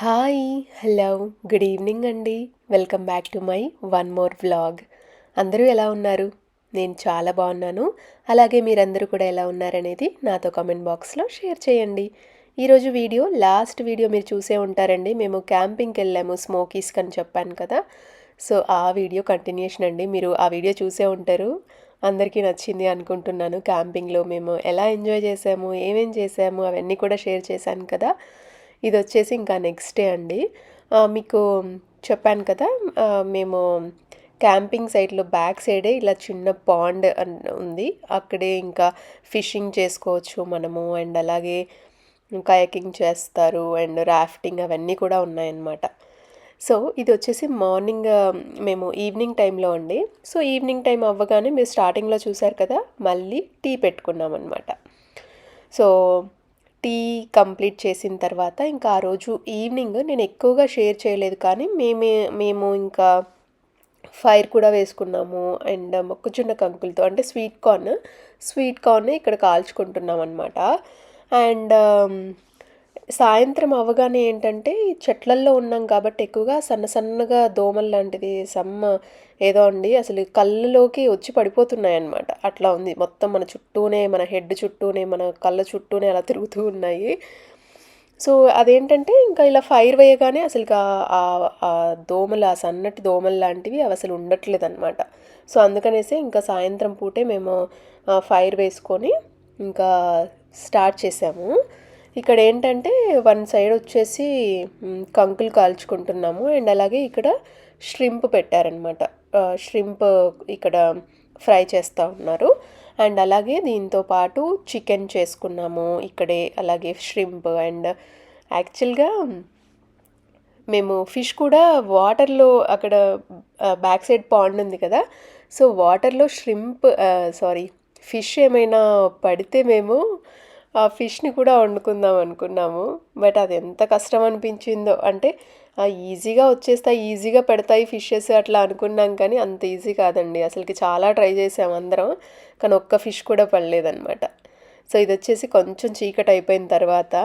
Hi hello good evening అండి. Welcome back to my one more vlog. అందరూ ఎలా ఉన్నారు? నేను చాలా బాగున్నాను. అలాగే మీరందరూ కూడా ఎలా ఉన్నారనేది నాతో కామెంట్ బాక్స్లో షేర్ చేయండి. ఈరోజు వీడియో లాస్ట్ వీడియో మీరు చూసే ఉంటారండి. మేము క్యాంపింగ్కి వెళ్ళాము స్మోకీస్కి అని చెప్పాను కదా. సో ఆ వీడియో కంటిన్యూషన్ అండి. మీరు ఆ వీడియో చూసే ఉంటారు. అందరికీ నచ్చింది అనుకుంటున్నాను. క్యాంపింగ్లో మేము ఎలా ఎంజాయ్ చేసాము ఏమేం చేసాము అవన్నీ కూడా షేర్ చేశాను కదా. ఇది వచ్చేసి ఇంకా నెక్స్ట్ డే అండి. మీకు చెప్పాను కదా మేము క్యాంపింగ్ సైట్లో బ్యాక్ సైడే ఇలా చిన్న పాండ్ ఉంది. అక్కడే ఇంకా ఫిషింగ్ చేసుకోవచ్చు మనము అండ్ అలాగే కయాకింగ్ చేస్తారు అండ్ రాఫ్టింగ్ అవన్నీ కూడా ఉన్నాయన్నమాట. సో ఇది వచ్చేసి మార్నింగ్ మేము ఈవినింగ్ టైంలో అండి. సో ఈవినింగ్ టైం అవ్వగానే మీరు స్టార్టింగ్లో చూసారు కదా మళ్ళీ టీ పెట్టుకున్నాం అనమాట సో టీ కంప్లీట్ చేసిన తర్వాత ఇంకా ఆ రోజు ఈవినింగ్ నేను ఎక్కువగా షేర్ చేయలేదు కానీ మేమే మేము ఇంకా ఫైర్ కూడా వేసుకున్నాము అండ్ మొక్కజొన్న కంకులతో అంటే స్వీట్ కార్న్ స్వీట్ కార్న్ ఇక్కడ కాల్చుకుంటున్నాం అనమాట అండ్ సాయంత్రం అవగానే ఏంటంటే చెట్లల్లో ఉన్నాం కాబట్టి ఎక్కువగా సన్న సన్నగా దోమలు లాంటిది సమ్మ ఏదో అండి అసలు కళ్ళలోకి వచ్చి పడిపోతున్నాయి అన్నమాట అట్లా ఉంది. మొత్తం మన చుట్టూనే మన హెడ్ చుట్టూనే మన కళ్ళ చుట్టూనే అలా తిరుగుతూ ఉన్నాయి. సో అదేంటంటే ఇంకా ఇలా ఫైర్ వేయగానే అసలు ఆ దోమలు ఆ సన్నటి దోమలు లాంటివి అవి అసలు ఉండట్లేదు అనమాట సో అందుకనేసి ఇంకా సాయంత్రం పూటే మేము ఫైర్ వేసుకొని ఇంకా స్టార్ట్ చేసాము. ఇక్కడ ఏంటంటే వన్ సైడ్ వచ్చేసి కంకులు కాల్చుకుంటున్నాము. అండ్ అలాగే ఇక్కడ ష్రింప్ పెట్టారనమాట ష్రింప్ ఇక్కడ ఫ్రై చేస్తూ ఉన్నారు. అండ్ అలాగే దీంతో పాటు చికెన్ చేసుకున్నాము ఇక్కడే. అలాగే ష్రింప్ అండ్ యాక్చువల్గా మేము ఫిష్ కూడా వాటర్లో అక్కడ బ్యాక్ సైడ్ పాండ్ ఉంది కదా. సో వాటర్లో ష్రింప్ సారీ ఫిష్ ఏమైనా పడితే మేము ఆ ఫిష్ని కూడా వండుకుందాం అనుకున్నాము. బట్ అది ఎంత కష్టం అనిపించిందో అంటే ఈజీగా వచ్చేస్తాయి ఈజీగా పెడతాయి ఫిషెస్ అట్లా అనుకున్నాం కానీ అంత ఈజీ కాదండి. అసలుకి చాలా ట్రై చేసాం అందరం కానీ ఒక్క ఫిష్ కూడా పడలేదన్నమాట. సో ఇది వచ్చేసి కొంచెం చీకటి అయిపోయిన తర్వాత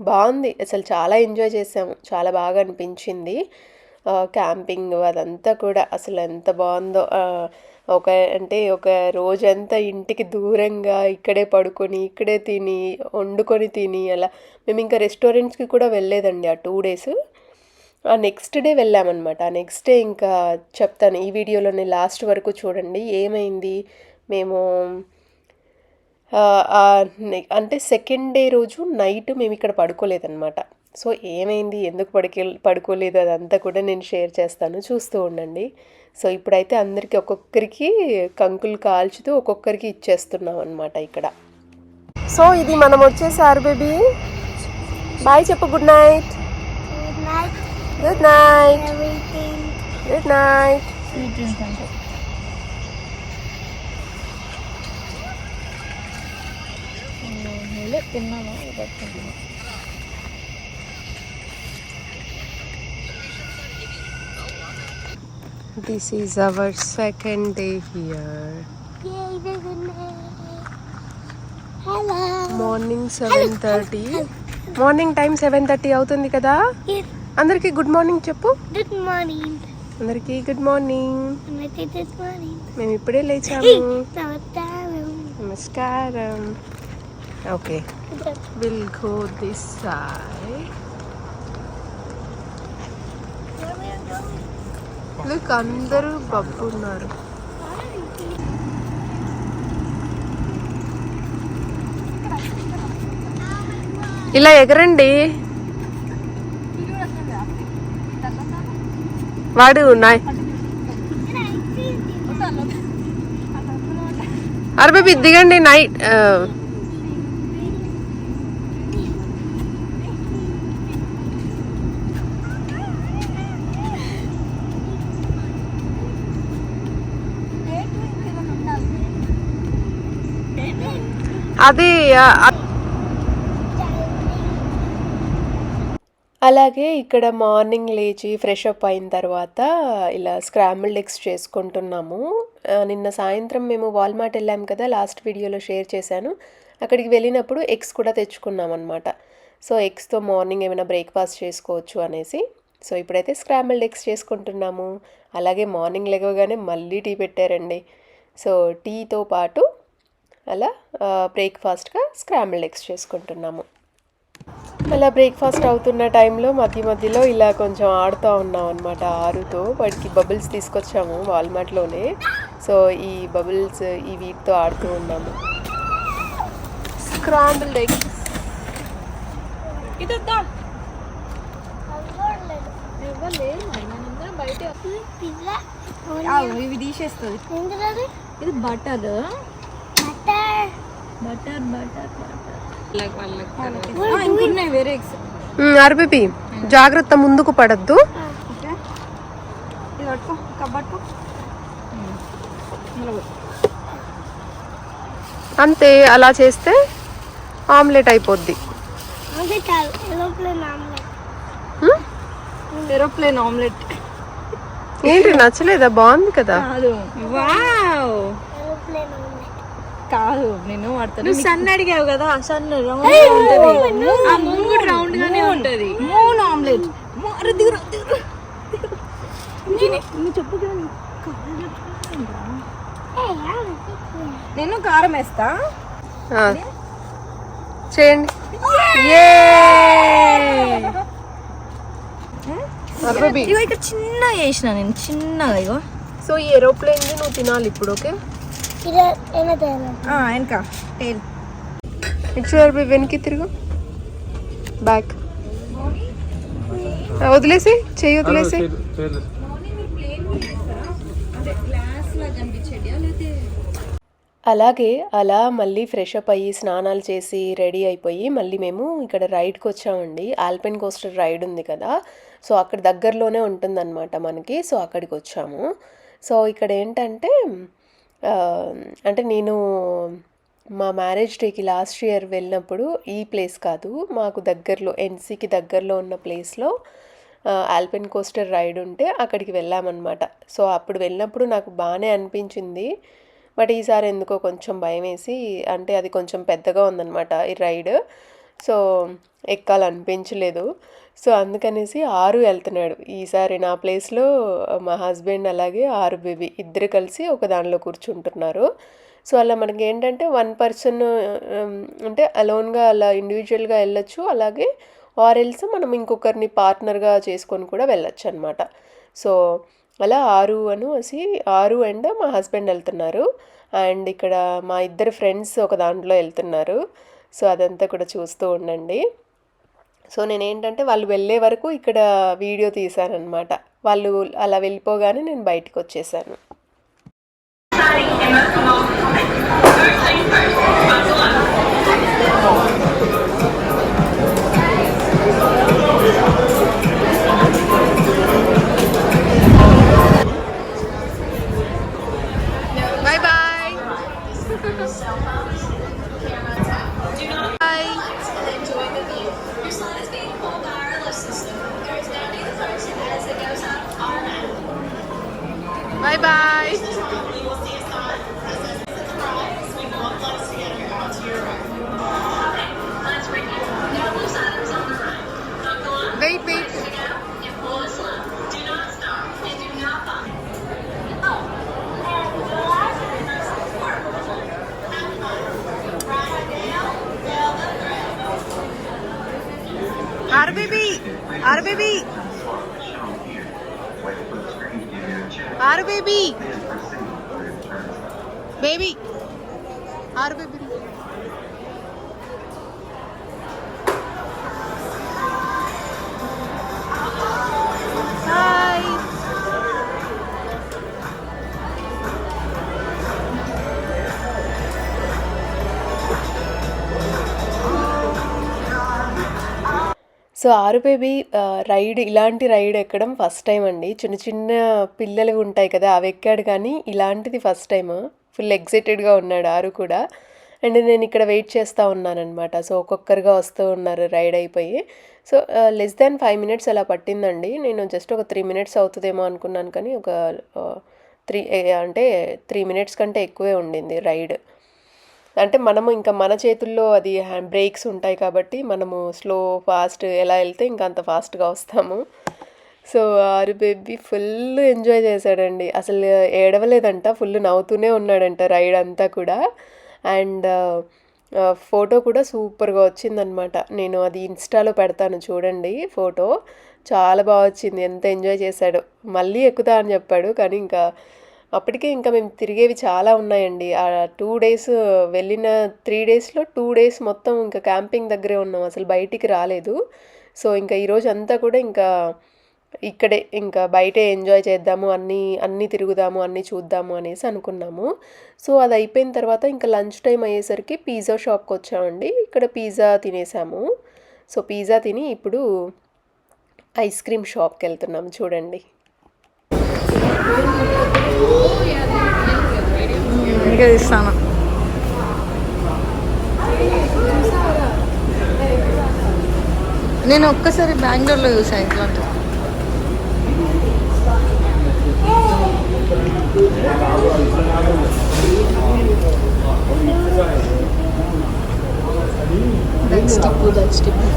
బాగుంది. అసలు చాలా ఎంజాయ్ చేసాము. చాలా బాగా అనిపించింది. క్యాంపింగ్ అదంతా కూడా అసలు ఎంత బాగుందో. ఒక అంటే ఒక రోజంతా ఇంటికి దూరంగా ఇక్కడే పడుకొని ఇక్కడే తిని వండుకొని తిని అలా. మేము ఇంకా రెస్టారెంట్స్కి కూడా వెళ్ళలేదండి ఆ టూ డేస్. ఆ నెక్స్ట్ డే వెళ్ళామన్నమాట. ఆ నెక్స్ట్ డే ఇంకా చెప్తాను. ఈ వీడియోలోనే లాస్ట్ వరకు చూడండి. ఏమైంది? మేము అంటే సెకండ్ డే రోజు నైట్ మేము ఇక్కడ పడుకోలేదన్నమాట. సో ఏమైంది? ఎందుకు పడుకో పడుకోలేదు? అదంతా కూడా నేను షేర్ చేస్తాను. చూస్తూ ఉండండి. సో ఇప్పుడైతే అందరికీ ఒక్కొక్కరికి కంకులు కాల్చుతూ ఒక్కొక్కరికి ఇచ్చేస్తున్నాం అనమాట ఇక్కడ. సో ఇది మనం వచ్చేసారు బేబీ. బాయ్ చెప్పు good night good night everything. Good night Sweet dreams అంటే తిన్నాను this is our second day here Yay, the good night. Hello. Morning seven thirty morning time seven thirty అవుతుంది కదా Yes, అందరికీ good morning చెప్పు Good morning. అందరికీ good morning morning. మేము ఇప్పుడే లేచాము. నమస్కారం okay will go this side? Look అందరూ బబ్బు ఉన్నారు ఇలా ఎగరండి వాడు నాయ్. అరే దిగండి నైట్ అది ఆ, అలాగే ఇక్కడ మార్నింగ్ లేచి ఫ్రెష్ అప్ అయిన తర్వాత ఇలా స్క్రాంబుల్డ్ ఎగ్స్ చేసుకుంటున్నాము. నిన్న సాయంత్రం మేము వాల్మార్ట్ వెళ్ళాం కదా లాస్ట్ వీడియోలో షేర్ చేశాను. అక్కడికి వెళ్ళినప్పుడు ఎగ్స్ కూడా తెచ్చుకున్నాం అనమాట సో ఎగ్స్తో మార్నింగ్ ఏమైనా బ్రేక్ఫాస్ట్ చేసుకోవచ్చు అనేసి. సో ఇప్పుడైతే స్క్రాంబుల్డ్ ఎగ్స్ చేసుకుంటున్నాము. అలాగే మార్నింగ్ లెగవగానే మళ్ళీ టీ పెట్టారండి. సో టీతో పాటు అలా బ్రేక్ఫాస్ట్గా స్క్రాంబుల్డ్ ఎగ్స్ చేసుకుంటున్నాము. అలా బ్రేక్ఫాస్ట్ అవుతున్న టైంలో మధ్య మధ్యలో ఇలా కొంచెం ఆడుతూ ఉన్నాం అనమాట ఆరుతో. వాడికి బబుల్స్ తీసుకొచ్చాము వాల్మార్ట్లోనే సో ఈ బబుల్స్ ఈ వీటితో ఆడుతూ ఉన్నాము. స్క్రాంబుల్డ్ ఎగ్స్ పిజ్జా ఇవి తీసేస్తుంది. ఇది బటర్ బటర్ బటర్ బటర్ అరబిపి జాగ్రత్త ముందుకు పడద్దు. పట్టుకో కబ్బట్టుకో అంతే అలా చేస్తే ఆమ్లెట్ అయిపోద్ది. చాలు ఏరోప్లేన్ ఆమ్లెట్. హ్మ్? Aeroplane omelette. ఏంటి నచ్చలేదా? బాగుంది కదా. వావ్ కాదు నేను వాడతాను. సన్ అడిగావు కదా సన్ రౌండ్ రౌండ్ గానే ఉంటది. మూన్ ఆమ్లెట్ దిగురు చెప్పు నేను కారం వేస్తా. ఆ. చేయండి. ఇగో ఇక్కడ చిన్నగా చేసిన నేను చిన్నగా ఇగో. సో ఈ ఏరోప్లేన్ నువ్వు తినాలి ఇప్పుడు ఓకే వెనక. టైల్ అరబి వెనక్కి తిరుగు. బ్యాక్ వదిలేసి చెయ్యి వదిలేసి. అలాగే అలా మళ్ళీ ఫ్రెష్ అప్ అయ్యి స్నానాలు చేసి రెడీ అయిపోయి మళ్ళీ మేము ఇక్కడ రైడ్కి వచ్చామండి. ఆల్పెన్ కోస్టర్ రైడ్ ఉంది కదా. సో అక్కడ దగ్గరలోనే ఉంటుందన్నమాట మనకి. సో అక్కడికి వచ్చాము. సో ఇక్కడ ఏంటంటే అంటే నేను మా మ్యారేజ్ డేకి లాస్ట్ ఇయర్ వెళ్ళినప్పుడు ఈ ప్లేస్ కాదు మాకు దగ్గరలో ఎన్సీకి దగ్గరలో ఉన్న ప్లేస్లో ఆల్పెన్ కోస్టర్ రైడ్ ఉంటే అక్కడికి వెళ్ళామన్నమాట. సో అప్పుడు వెళ్ళినప్పుడు నాకు బాగానే అనిపించింది. బట్ ఈసారి ఎందుకో కొంచెం భయం వేసి అంటే అది కొంచెం పెద్దగా ఉందన్నమాట ఈ రైడ్. సో ఎక్కాలనిపించలేదు. సో అందుకనేసి ఆరు వెళ్తున్నాడు. ఈసారి నా ప్లేస్లో మా హస్బెండ్ అలాగే ఆరు బేబీ ఇద్దరు కలిసి ఒక దానిలో కూర్చుంటున్నారు. సో అలా మనకి ఏంటంటే వన్ పర్సన్ అంటే అలోన్గా అలా ఇండివిజువల్గా వెళ్ళొచ్చు. అలాగే ఆరెల్స్ మనం ఇంకొకరిని పార్ట్నర్గా చేసుకొని కూడా వెళ్ళొచ్చు అనమాట సో అలా ఆరు అను వచ్చి ఆరు అండ్ మా హస్బెండ్ వెళ్తున్నారు. అండ్ ఇక్కడ మా ఇద్దరు ఫ్రెండ్స్ ఒక దాంట్లో వెళ్తున్నారు. సో అదంతా కూడా చూస్తూ ఉండండి. సో నేను ఏంటంటే వాళ్ళు వెళ్ళే వరకు ఇక్కడ వీడియో తీశానమాట వాళ్ళు అలా వెళ్ళిపోగానే నేను బయటికి వచ్చేసాను. బేబీ. ఆరు బేబీ. బేబీ. ఆరు బేబీ. సో ఆరు బేబీ రైడ్ ఇలాంటి రైడ్ ఎక్కడం ఫస్ట్ టైం అండి. చిన్న చిన్న పిల్లలు ఉంటాయి కదా అవి ఎక్కాడు కానీ ఇలాంటిది ఫస్ట్ టైం ఫుల్ ఎగ్జైటెడ్గా ఉన్నాడు ఆరు కూడా. అండ్ నేను ఇక్కడ వెయిట్ చేస్తూ ఉన్నానన్నమాట. సో ఒక్కొక్కరుగా వస్తూ ఉన్నారు రైడ్ అయిపోయి. So less than five minutes అలా పట్టిందండి. నేను జస్ట్ ఒక త్రీ మినిట్స్ అవుతుందేమో అనుకున్నాను కానీ ఒక త్రీ అంటే త్రీ మినిట్స్ కంటే ఎక్కువే ఉండింది రైడ్. అంటే మనము ఇంకా మన చేతుల్లో అది హ్యాండ్ బ్రేక్స్ ఉంటాయి కాబట్టి మనము స్లో ఫాస్ట్ ఎలా వెళ్తే ఇంకా అంత ఫాస్ట్గా వస్తాము. సో ఆరు బేబీ ఫుల్ ఎంజాయ్ చేశాడండి. అసలు ఏడవలేదంట ఫుల్ నవ్వుతూనే ఉన్నాడంట రైడ్ అంతా కూడా. అండ్ ఫోటో కూడా సూపర్గా వచ్చిందనమాట. నేను అది ఇన్స్టాలో పెడతాను చూడండి ఫోటో. చాలా బాగా వచ్చింది ఎంత ఎంజాయ్ చేశాడో. మళ్ళీ ఎక్కుతా అని చెప్పాడు కానీ ఇంకా అప్పటికే ఇంకా మేము తిరిగేవి చాలా ఉన్నాయండి. ఆ టూ డేస్ వెళ్ళిన త్రీ డేస్లో టూ డేస్ మొత్తం ఇంకా క్యాంపింగ్ దగ్గరే ఉన్నాం. అసలు బయటికి రాలేదు. సో ఇంకా ఈరోజు అంతా కూడా ఇంకా ఇక్కడే ఇంకా బయటే ఎంజాయ్ చేద్దాము అన్నీ అన్నీ తిరుగుదాము అన్నీ చూద్దాము అనేసి అనుకున్నాము. సో అది అయిపోయిన తర్వాత ఇంకా లంచ్ టైం అయ్యేసరికి పిజ్జా షాప్కి వచ్చామండి. ఇక్కడ పిజ్జా తినేసాము. సో పిజ్జా తిని ఇప్పుడు ఐస్ క్రీమ్ షాప్కి వెళ్తున్నాము చూడండి. ఇంకా ఇస్తాను నేను ఒక్కసారి బెంగళూరులో చూసాను ఇట్లాంటి. That's టిప్పు that's టిప్పు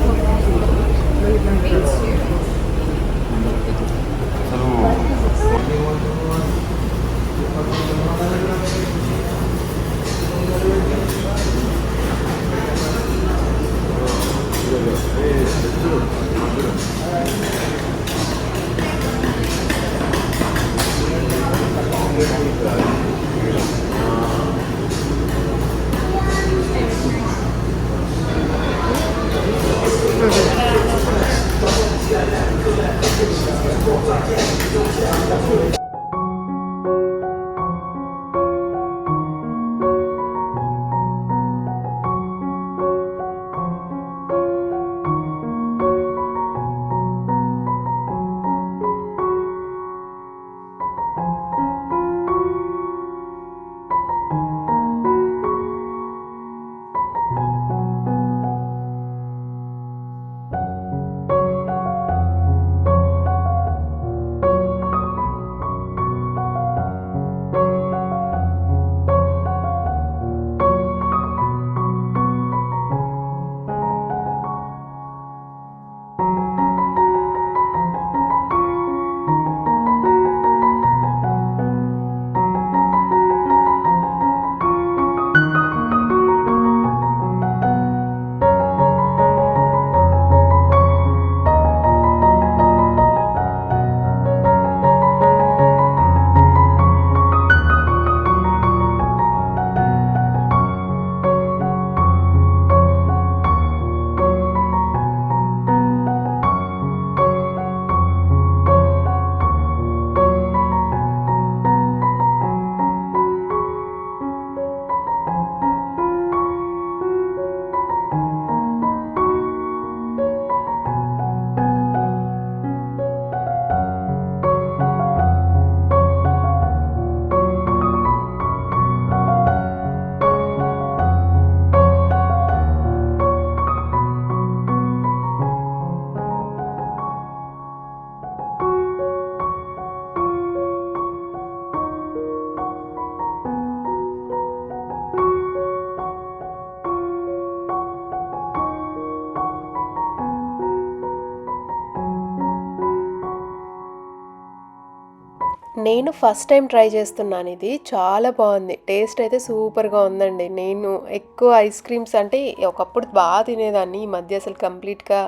నేను ఫస్ట్ టైం ట్రై చేస్తున్నాను ఇది. చాలా బాగుంది. టేస్ట్ అయితే సూపర్గా ఉందండి. నేను ఎక్కువ ఐస్ క్రీమ్స్ అంటే ఒకప్పుడు బాగా తినేదాన్ని. ఈ మధ్య అసలు కంప్లీట్గా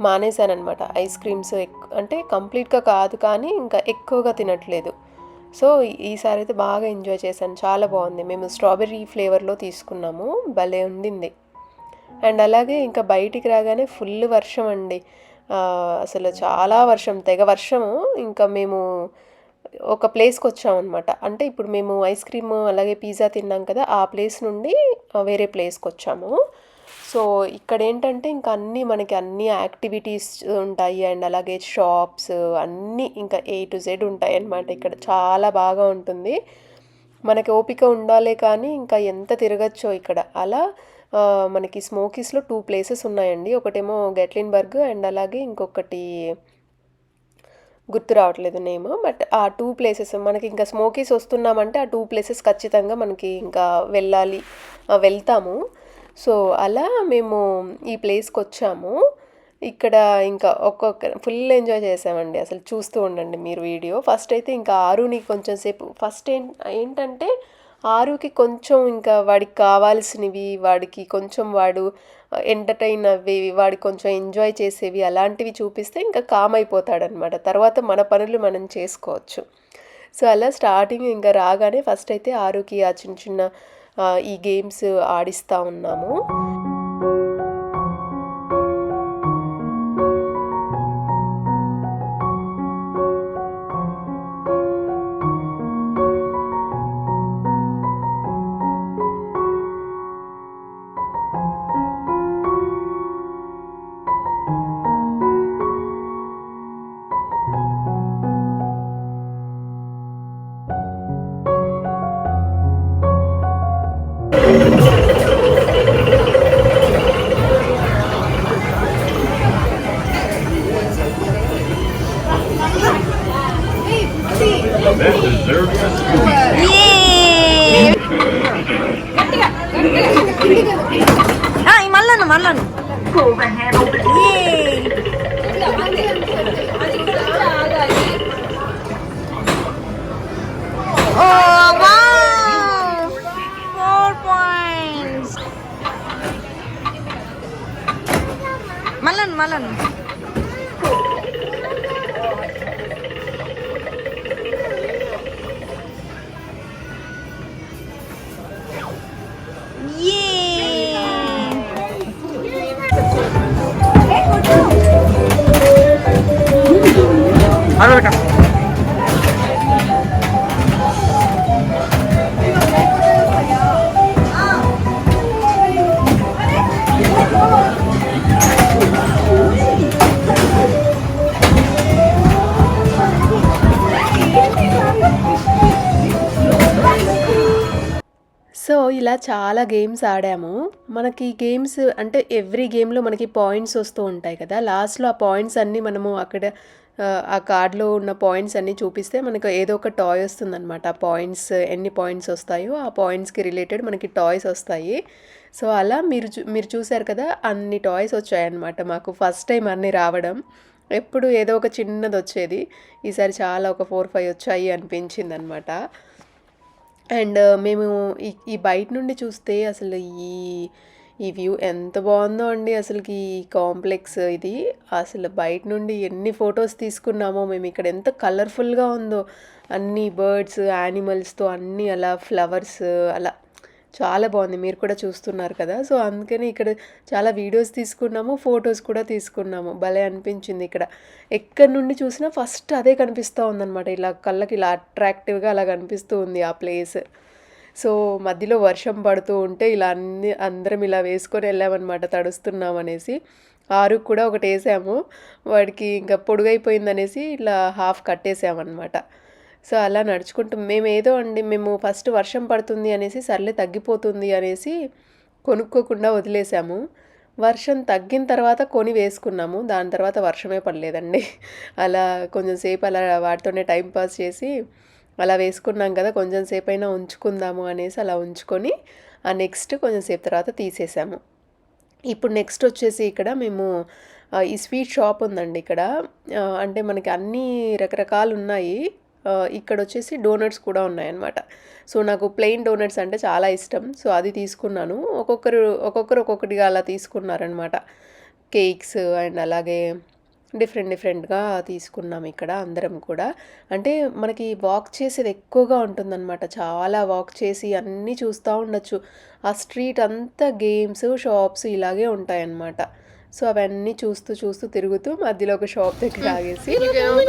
మానేశాను అనమాట ఐస్ క్రీమ్స్ ఎక్కు అంటే కంప్లీట్గా కాదు కానీ ఇంకా ఎక్కువగా తినట్లేదు. సో ఈసారి అయితే బాగా ఎంజాయ్ చేశాను. చాలా బాగుంది. మేము స్ట్రాబెర్రీ ఫ్లేవర్లో తీసుకున్నాము. భలే ఉండింది. అండ్ అలాగే ఇంకా బయటికి రాగానే ఫుల్ వర్షం అండి. అసలు చాలా వర్షం. తెగ వర్షము. ఇంకా మేము ఒక ప్లేస్కి వచ్చామన్నమాట అంటే ఇప్పుడు మేము ఐస్ క్రీమ్ అలాగే పిజ్జా తిన్నాం కదా ఆ ప్లేస్ నుండి వేరే ప్లేస్కి వచ్చాము సో ఇక్కడ ఏంటంటే ఇంకా అన్నీ మనకి అన్ని యాక్టివిటీస్ ఉంటాయి. అండ్ అలాగే షాప్స్ అన్నీ ఇంకా ఏ టు జెడ్ ఉంటాయి అన్నమాట ఇక్కడ చాలా బాగా ఉంటుంది. మనకి ఓపిక ఉండాలే కానీ ఇంకా ఎంత తిరగచ్చో ఇక్కడ. అలా మనకి స్మోకీస్లో టూ ప్లేసెస్ ఉన్నాయండి. ఒకటేమో గెట్లిన్బర్గ్ అండ్ అలాగే ఇంకొకటి గుర్తు రావట్లేదు నేమ్ బట్ ఆ టూ ప్లేసెస్ మనకి ఇంకా స్మోకీస్ వస్తున్నామంటే ఆ టూ ప్లేసెస్ ఖచ్చితంగా మనకి ఇంకా వెళ్ళాలి వెళ్తాము. సో అలా మేము ఈ ప్లేస్కి వచ్చాము. ఇక్కడ ఇంకా ఒక్కొక్క ఫుల్ ఎంజాయ్ చేసామండి అసలు చూస్తూ ఉండండి మీరు వీడియో. ఫస్ట్ అయితే ఇంకా ఆరుని కొంచెం సేపు ఫస్ట్ ఏం ఏంటంటే ఆరుకి కొంచెం ఇంకా వాడికి కావాల్సినవి వాడికి కొంచెం వాడు ఎంటర్టైన్ అవ్వేవి వాడికి కొంచెం ఎంజాయ్ చేసేవి అలాంటివి చూపిస్తే ఇంకా కామ్ అయిపోతాడనమాట. తర్వాత మన పనులు మనం చేసుకోవచ్చు. సో అలా స్టార్టింగ్ ఇంకా రాగానే ఫస్ట్ అయితే ఆరుకి ఆ చిన్న చిన్న ఈ గేమ్స్ ఆడిస్తూ ఉన్నాము. má lần. Cụ và hè ఇలా చాలా గేమ్స్ ఆడాము. మనకి గేమ్స్ అంటే ఎవ్రీ గేమ్లో మనకి పాయింట్స్ వస్తూ ఉంటాయి కదా. లాస్ట్లో ఆ పాయింట్స్ అన్నీ మనము అక్కడ ఆ, కార్డులో ఉన్న పాయింట్స్ అన్నీ చూపిస్తే మనకు ఏదో ఒక టాయ్ వస్తుందన్నమాట. ఆ పాయింట్స్ ఎన్ని పాయింట్స్ వస్తాయో ఆ పాయింట్స్కి రిలేటెడ్ మనకి టాయ్స్ వస్తాయి. సో అలా మీరు చూ మీరు చూసారు కదా అన్ని టాయ్స్ వచ్చాయన్నమాట మాకు ఫస్ట్ టైం అన్నీ రావడం. ఎప్పుడు ఏదో ఒక చిన్నది వచ్చేది ఈసారి చాలా ఒక ఫోర్ ఫైవ్ వచ్చాయి అనిపించింది అనమాట అండ్ uh, మేము ఈ ఈ బయట నుండి చూస్తే అసలు ఈ ఈ వ్యూ ఎంత బాగుందో అండి అసలుకి ఈ కాంప్లెక్స్ ఇది. అసలు బయట నుండి ఎన్ని ఫొటోస్ తీసుకున్నామో మేము ఇక్కడ ఎంత కలర్ఫుల్గా ఉందో అన్ని బర్డ్స్ యానిమల్స్తో అన్నీ అలా ఫ్లవర్స్ అలా చాలా బాగుంది. మీరు కూడా చూస్తున్నారు కదా. సో అందుకని ఇక్కడ చాలా వీడియోస్ తీసుకున్నాము ఫొటోస్ కూడా తీసుకున్నాము. భలే అనిపించింది ఇక్కడ. ఎక్కడి నుండి చూసినా ఫస్ట్ అదే కనిపిస్తూ ఉందన్నమాట. ఇలా కళ్ళకి ఇలా అట్రాక్టివ్గా అలా కనిపిస్తూ ఉంది ఆ ప్లేస్. సో మధ్యలో వర్షం పడుతూ ఉంటే ఇలా అన్ని అందరం ఇలా వేసుకొని వెళ్ళామన్నమాట తడుస్తున్నాం అనేసి. ఆరు కూడా ఒకటి వేసాము. వాడికి ఇంకా పొడుగైపోయిందనేసి ఇట్లా హాఫ్ కట్టేసామన్నమాట. సో అలా నడుచుకుంటూ మేము ఏదో అండి మేము ఫస్ట్ వర్షం పడుతుంది అనేసి సర్లే తగ్గిపోతుంది అనేసి కొనుక్కోకుండా వదిలేసాము. వర్షం తగ్గిన తర్వాత కొని వేసుకున్నాము. దాని తర్వాత వర్షమే పడలేదండి. అలా కొంచెం సేపు అలా వాటితోనే టైం పాస్ చేసి అలా వేసుకున్నాం కదా కొంచెం సేపు అయినా ఉంచుకుందాము అనేసి అలా ఉంచుకొని ఆ నెక్స్ట్ కొంచెం సేపు తర్వాత తీసేసాము. ఇప్పుడు నెక్స్ట్ వచ్చేసి ఇక్కడ మేము ఈ స్వీట్ షాప్ ఉందండి ఇక్కడ. అంటే మనకి అన్ని రకరకాలు ఉన్నాయి. ఇక్కడ వచ్చేసి డోనట్స్ కూడా ఉన్నాయన్నమాట. సో నాకు ప్లెయిన్ డోనట్స్ అంటే చాలా ఇష్టం. సో అది తీసుకున్నాను. ఒక్కొక్కరు ఒక్కొక్కరు ఒక్కొక్కటిగా అలా తీసుకున్నారనమాట కేక్స్ అండ్ అలాగే డిఫరెంట్ డిఫరెంట్గా తీసుకున్నాం ఇక్కడ అందరం కూడా. అంటే మనకి వాక్ చేసేది ఎక్కువగా ఉంటుందన్నమాట. చాలా వాక్ చేసి అన్నీ చూస్తూ ఉండొచ్చు. ఆ స్ట్రీట్ అంతా గేమ్స్ షాప్స్ ఇలాగే ఉంటాయన్నమాట. సో అవన్నీ చూస్తూ చూస్తూ తిరుగుతూ మధ్యలో ఒక షాప్ దగ్గర ఆగేసి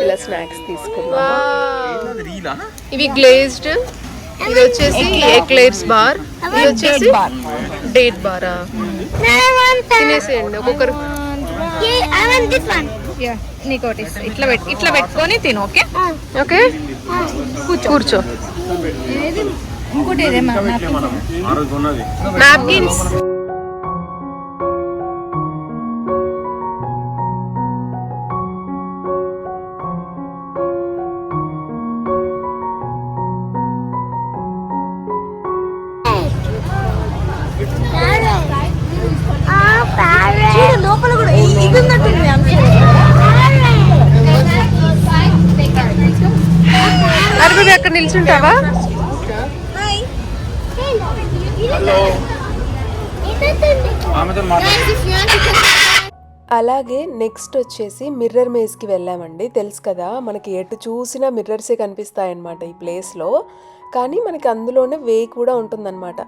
ఇలా స్నాక్స్ తీసుకున్నాం ఇవి గ్లేజ్డ్ ఇది వచ్చేసి ఎక్లైర్స్ బార్ ఇది వచ్చేసి డేట్ బారా తినేసేయండి. ఒక్కొక్కరు నీకోటి. ఇట్లా పెట్ ఇట్లా పెట్టుకొని తిను ఓకే? ఓకే? కూర్చో. కూర్చో. ఇంకోటి నాప్కిన్స్ నిల్చుంటావా అలాగే నెక్స్ట్ వచ్చేసి మిర్రర్ మేజ్కి వెళ్ళామండి. తెలుసు కదా మనకి ఎటు చూసినా మిర్రర్సే కనిపిస్తాయన్నమాట ఈ ప్లేస్లో. కానీ మనకి అందులోనే వే కూడా ఉంటుందన్నమాట.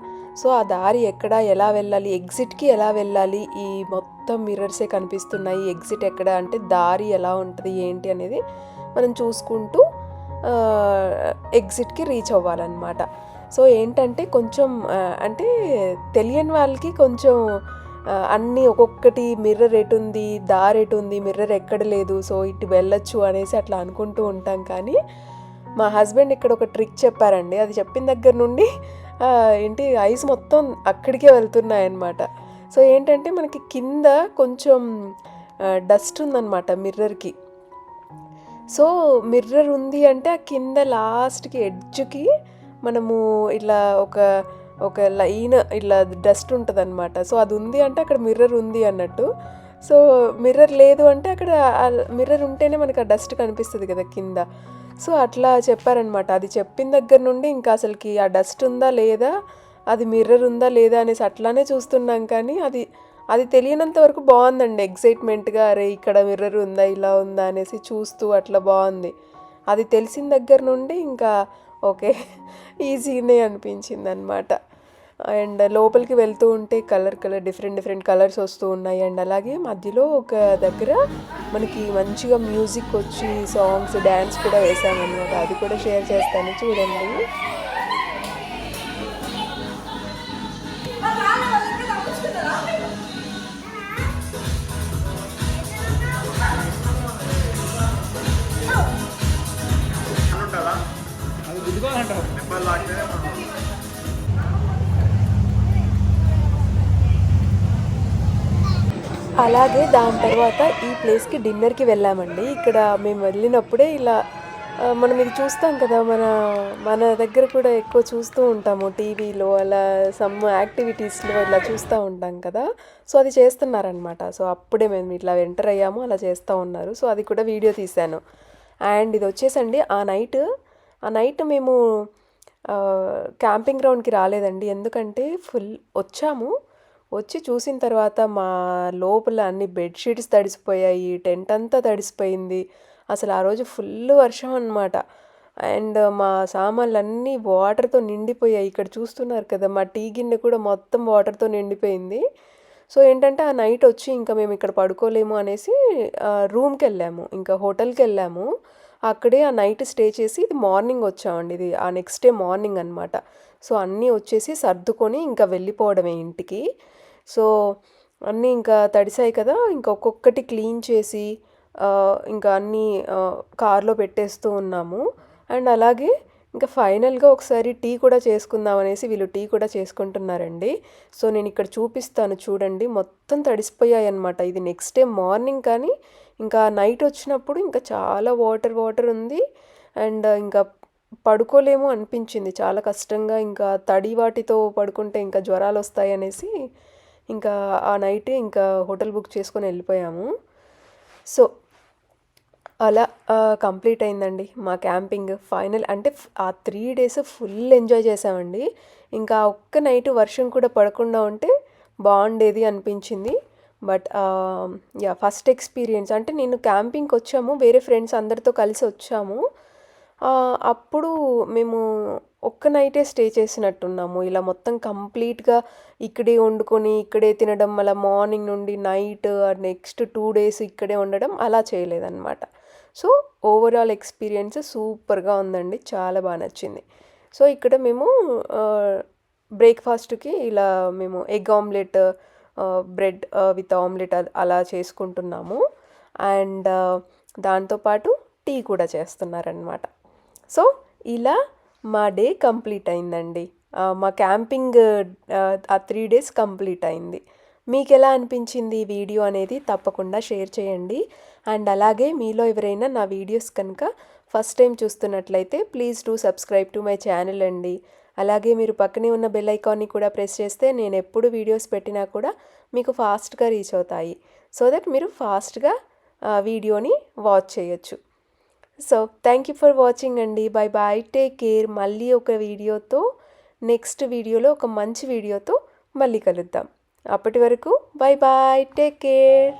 సో ఆ దారి ఎక్కడ ఎలా వెళ్ళాలి ఎగ్జిట్కి ఎలా వెళ్ళాలి ఈ మొత్తం మిర్రర్సే కనిపిస్తున్నాయి. ఎగ్జిట్ ఎక్కడ అంటే దారి ఎలా ఉంటుంది ఏంటి అనేది మనం చూసుకుంటూ ఎగ్జిట్కి రీచ్ అవ్వాలన్నమాట. సో ఏంటంటే కొంచెం అంటే తెలియని వాళ్ళకి కొంచెం అన్నీ ఒక్కొక్కటి మిర్రర్ ఎటు ఉంది దారి ఎటు ఉంది మిర్రర్ ఎక్కడ లేదు సో ఇటు వెళ్ళొచ్చు అనేసి అట్లా అనుకుంటూ ఉంటాం కానీ మా హస్బెండ్ ఇక్కడ ఒక ట్రిక్ చెప్పారండి. అది చెప్పిన దగ్గర నుండి ఏంటి ఐస్ మొత్తం అక్కడికే వెళ్తున్నాయి అన్నమాట సో ఏంటంటే మనకి కింద కొంచెం డస్ట్ ఉందన్నమాట మిర్రర్కి సో మిర్రర్ ఉంది అంటే ఆ కింద లాస్ట్కి ఎడ్జ్కి మనము ఇట్లా ఒక ఒక లైన్ ఇట్లా డస్ట్ ఉంటుంది అనమాట సో అది ఉంది అంటే అక్కడ మిర్రర్ ఉంది అన్నట్టు. సో మిర్రర్ లేదు అంటే అక్కడ మిర్రర్ ఉంటేనే మనకు ఆ డస్ట్ కనిపిస్తుంది కదా కింద. సో అట్లా చెప్పారనమాట అది చెప్పిన దగ్గర నుండి ఇంకా అసలుకి ఆ డస్ట్ ఉందా లేదా అది మిర్రర్ ఉందా లేదా అనేసి అట్లానే చూస్తున్నాం కానీ అది అది తెలియనంత వరకు బాగుందండి. ఎగ్జైట్మెంట్గా అరే ఇక్కడ మిర్రర్ ఉందా ఇలా ఉందా అనేసి చూస్తూ అట్లా బాగుంది. అది తెలిసిన దగ్గర నుండి ఇంకా ఓకే ఈజీనే అనిపించింది అనమాట అండ్ లోపలికి వెళ్తూ ఉంటే colour colour different different colours వస్తూ ఉన్నాయి. అండ్ అలాగే మధ్యలో ఒక దగ్గర మనకి మంచిగా మ్యూజిక్ వచ్చి సాంగ్స్ డ్యాన్స్ కూడా వేసామన్నమాట. అది కూడా షేర్ చేస్తాను. చూడండి. అలాగే దాని తర్వాత ఈ ప్లేస్కి డిన్నర్కి వెళ్ళామండి. ఇక్కడ మేము వెళ్ళినప్పుడే ఇలా మనం ఇది చూస్తాం కదా మన మన దగ్గర కూడా ఎక్కువ చూస్తూ ఉంటాము. టీవీలో అలా సమ్ యాక్టివిటీస్లో ఇలా చూస్తూ ఉంటాం కదా. సో అది చేస్తున్నారనమాట సో అప్పుడే మేము ఇట్లా ఎంటర్ అయ్యాము అలా చేస్తూ ఉన్నారు. సో అది కూడా వీడియో తీశాను. అండ్ ఇది వచ్చేసండి ఆ నైట్ ఆ నైట్ మేము క్యాంపింగ్ గ్రౌండ్కి రాలేదండి. ఎందుకంటే ఫుల్ వచ్చాము. వచ్చి చూసిన తర్వాత మా లోపల అన్ని బెడ్షీట్స్ తడిసిపోయాయి టెంట్ అంతా తడిసిపోయింది. అసలు ఆ రోజు ఫుల్ వర్షం అనమాట అండ్ మా సామాన్లు అన్నీ వాటర్తో నిండిపోయాయి. ఇక్కడ చూస్తున్నారు కదా మా టీ గిన్నె కూడా మొత్తం వాటర్తో నిండిపోయింది. సో ఏంటంటే ఆ నైట్ వచ్చి ఇంకా మేము ఇక్కడ పడుకోలేము అనేసి రూమ్కి వెళ్ళాము ఇంకా హోటల్కి వెళ్ళాము అక్కడే ఆ నైట్ స్టే చేసి ఇది మార్నింగ్ వచ్చామండి. ఇది ఆ నెక్స్ట్ డే మార్నింగ్ అనమాట సో అన్నీ వచ్చేసి సర్దుకొని ఇంకా వెళ్ళిపోవడమే ఇంటికి. సో అన్నీ ఇంకా తడిసాయి కదా ఇంకా ఒక్కొక్కటి క్లీన్ చేసి ఇంకా అన్నీ కార్లో పెట్టేస్తూ ఉన్నాము. అండ్ అలాగే ఇంకా ఫైనల్గా ఒకసారి టీ కూడా చేసుకుందాం అనేసి వీళ్ళు టీ కూడా చేసుకుంటున్నారండి. సో నేను ఇక్కడ చూపిస్తాను చూడండి. మొత్తం తడిసిపోయాయి అనమాట ఇది నెక్స్ట్ డే మార్నింగ్ కానీ ఇంకా నైట్ వచ్చినప్పుడు ఇంకా చాలా వాటర్ వాటర్ ఉంది. అండ్ ఇంకా పడుకోలేము అనిపించింది. చాలా కష్టంగా ఇంకా తడి వాటితో పడుకుంటే ఇంకా జ్వరాలు వస్తాయి అనేసి ఇంకా ఆ నైటే ఇంకా హోటల్ బుక్ చేసుకొని వెళ్ళిపోయాము. సో అలా కంప్లీట్ అయిందండి మా క్యాంపింగ్ ఫైనల్. అంటే ఆ త్రీ డేస్ ఫుల్ ఎంజాయ్ చేసామండి. ఇంకా ఒక్క నైట్ వర్షం కూడా పడకుండా ఉంటే బాగుండేది అనిపించింది. But yeah first experience. అంటే నేను క్యాంపింగ్కి వచ్చాము వేరే ఫ్రెండ్స్ అందరితో కలిసి వచ్చాము. అప్పుడు మేము ఒక్క నైటే స్టే చేసినట్టున్నాము. ఇలా మొత్తం కంప్లీట్గా ఇక్కడే వండుకొని ఇక్కడే తినడం అలా మార్నింగ్ నుండి నైట్ నెక్స్ట్ టూ డేస్ ఇక్కడే ఉండడం అలా చేయలేదన్నమాట. సో ఓవరాల్ ఎక్స్పీరియన్స్ సూపర్గా ఉందండి. చాలా బాగా నచ్చింది. సో ఇక్కడ మేము బ్రేక్ఫాస్ట్కి ఇలా మేము egg omelette bread with omelette అలా చేసుకుంటున్నాము. అండ్ దాంతోపాటు టీ కూడా చేస్తున్నారనమాట సో ఇలా మా డే కంప్లీట్ అయిందండి. మా క్యాంపింగ్ ఆ, ఆ త్రీ డేస్ కంప్లీట్ అయింది. మీకు ఎలా అనిపించింది ఈ వీడియో అనేది తప్పకుండా షేర్ చేయండి. అండ్ అలాగే మీలో ఎవరైనా నా వీడియోస్ కనుక ఫస్ట్ టైం చూస్తున్నట్లయితే please do subscribe to my channel అండి. అలాగే మీరు పక్కనే ఉన్న బెల్ ఐకాన్ని కూడా ప్రెస్ చేస్తే నేను ఎప్పుడు వీడియోస్ పెట్టినా కూడా మీకు ఫాస్ట్గా రీచ్ అవుతాయి. సో దట్ మీరు ఫాస్ట్గా వీడియోని వాచ్ చేయొచ్చు. So thank you for watching అండి. బై బాయ్ టేక్ కేర్ మళ్ళీ ఒక వీడియోతో నెక్స్ట్ వీడియోలో ఒక మంచి వీడియోతో మళ్ళీ కలుద్దాం. అప్పటి వరకు బై బాయ్ టేక్ కేర్